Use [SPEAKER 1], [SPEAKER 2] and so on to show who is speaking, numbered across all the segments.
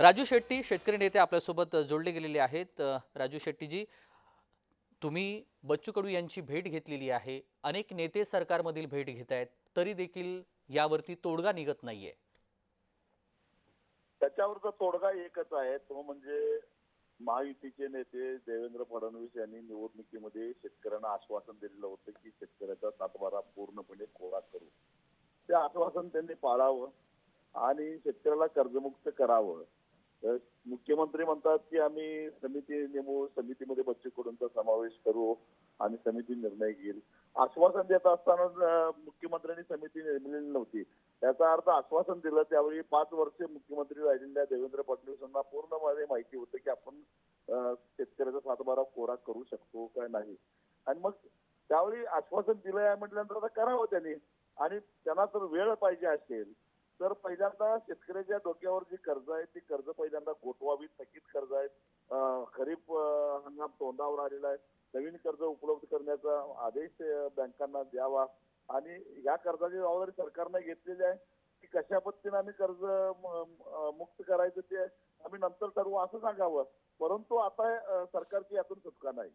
[SPEAKER 1] राजू शेट्टी शेतकरी नेते आपल्यासोबत जोडले गेलेले आहेत. राजू शेट्टीजी तुम्ही बच्चू कडू यांची भेट घेतलेली आहे. अनेक नेते सरकारमधील भेट घेत आहेत. तरी देखील यावरती तोडगा निघत नाहीये.
[SPEAKER 2] त्याच्यावरचा तोडगा एकच आहे. तो म्हणजे महायुतीचे नेते देवेंद्र फडणवीस यांनी निवडणुकीमध्ये शेतकऱ्यांना आश्वासन दिलेलं होतं की शेतकऱ्याचा सातबारा पूर्णपणे कोरा करू. ते आश्वासन त्यांनी पाळावं आणि शेतकऱ्याला कर्जमुक्त करावं. मुख्यमंत्री म्हणतात की आम्ही समिती नेमू समितीमध्ये बच्चू कडूंचा समावेश करू आणि समिती निर्णय घेईल. आश्वासन देत असताना मुख्यमंत्र्यांनी समिती नेमलेली नव्हती. त्याचा अर्थ आश्वासन दिलं त्यावेळी पाच वर्ष मुख्यमंत्री राहिलेल्या देवेंद्र फडणवीस यांना पूर्णपणे माहिती होतं की आपण शेतकऱ्याचा सातबारा कोरा करू शकतो काय नाही. आणि मग त्यावेळी आश्वासन दिलं आहे म्हटल्यानंतर आता करावं त्यांनी. आणि त्यांना जर वेळ पाहिजे असेल. तर पहिल्यांदा शेतकऱ्याच्या डोक्यावर जी कर्ज आहे ती कर्ज पहिल्यांदा गोठवावी थकीत कर्ज आहेत. खरीप हंगाम तोंडावर आलेला आहे. नवीन कर्ज उपलब्ध करण्याचा आदेश बँकांना द्यावा. आणि या कर्जाची जबाबदारी सरकारने घेतलेली आहे. की कशा पद्धतीने आम्ही कर्ज मुक्त करायचं ते आम्ही नंतर ठरवू असं सांगावं. परंतु आता सरकारची यातून सुटका नाही.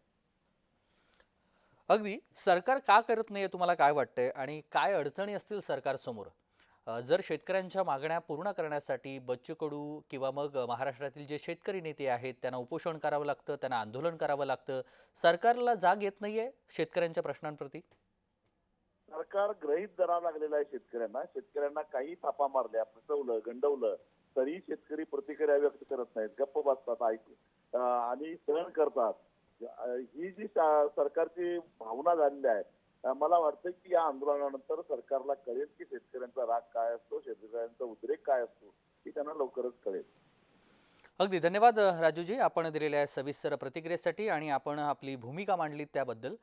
[SPEAKER 1] अगदी. सरकार का करत नाहीये तुम्हाला काय वाटतंय? आणि काय अडचणी असतील सरकार समोर जर शेतकऱ्यांच्या मागण्या पूर्ण करण्यासाठी बच्चू कडू किंवा मग महाराष्ट्रातील जे शेतकरी नेते आहेत त्यांना उपोषण करावं लागतं त्यांना आंदोलन करावं लागतं सरकारला जाग येत नाहीये शेतकऱ्यांच्या प्रश्नांप्रती?
[SPEAKER 2] सरकार गृहीत धरावं लागलेलं आहे शेतकऱ्यांना. शेतकऱ्यांना काही थापा मारल्या फसवलं गंडवलं तरी शेतकरी प्रतिक्रिया व्यक्त करत नाहीत. गप्प बसतात ऐक आणि सहन करतात. ही जी सरकारची भावना झालेली आहे मला वाटतं की या आंदोलनानंतर सरकारला कळेल की शेतकऱ्यांचा राग काय असतो शेतकऱ्यांचा उद्रेक काय असतो ही त्यांना लवकरच कळेल.
[SPEAKER 1] अगदी धन्यवाद राजूजी. आपण दिलेल्या सविस्तर प्रतिक्रियेसाठी आणि आपण आपली भूमिका मांडली त्याबद्दल.